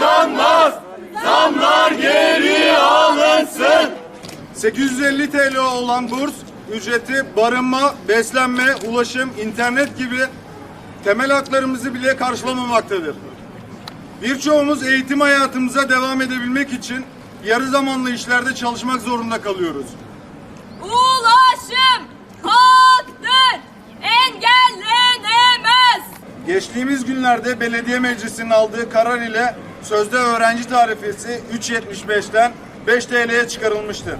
yaşanmaz. Zamlar geri alınsın. 850 TL olan burs ücreti barınma, beslenme, ulaşım, internet gibi temel haklarımızı bile karşılamamaktadır. Birçoğumuz eğitim hayatımıza devam edebilmek için yarı zamanlı işlerde çalışmak zorunda kalıyoruz. Ulaşım haktır, engellenemez. Geçtiğimiz günlerde belediye meclisinin aldığı karar ile sözde öğrenci tarifesi 3.75'ten 5 TL'ye çıkarılmıştır.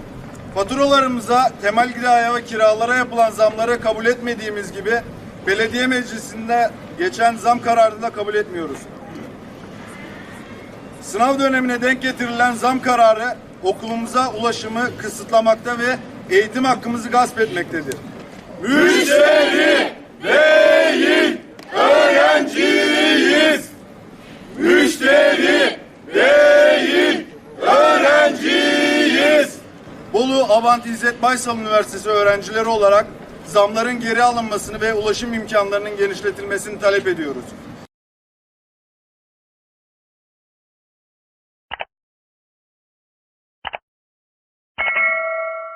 Faturalarımıza, temel gıdaya ve kiralara yapılan zamları kabul etmediğimiz gibi belediye meclisinde geçen zam kararını da kabul etmiyoruz. Sınav dönemine denk getirilen zam kararı okulumuza ulaşımı kısıtlamakta ve eğitim hakkımızı gasp etmektedir. Müşteri Abant İzzet Baysal Üniversitesi öğrencileri olarak zamların geri alınmasını ve ulaşım imkanlarının genişletilmesini talep ediyoruz.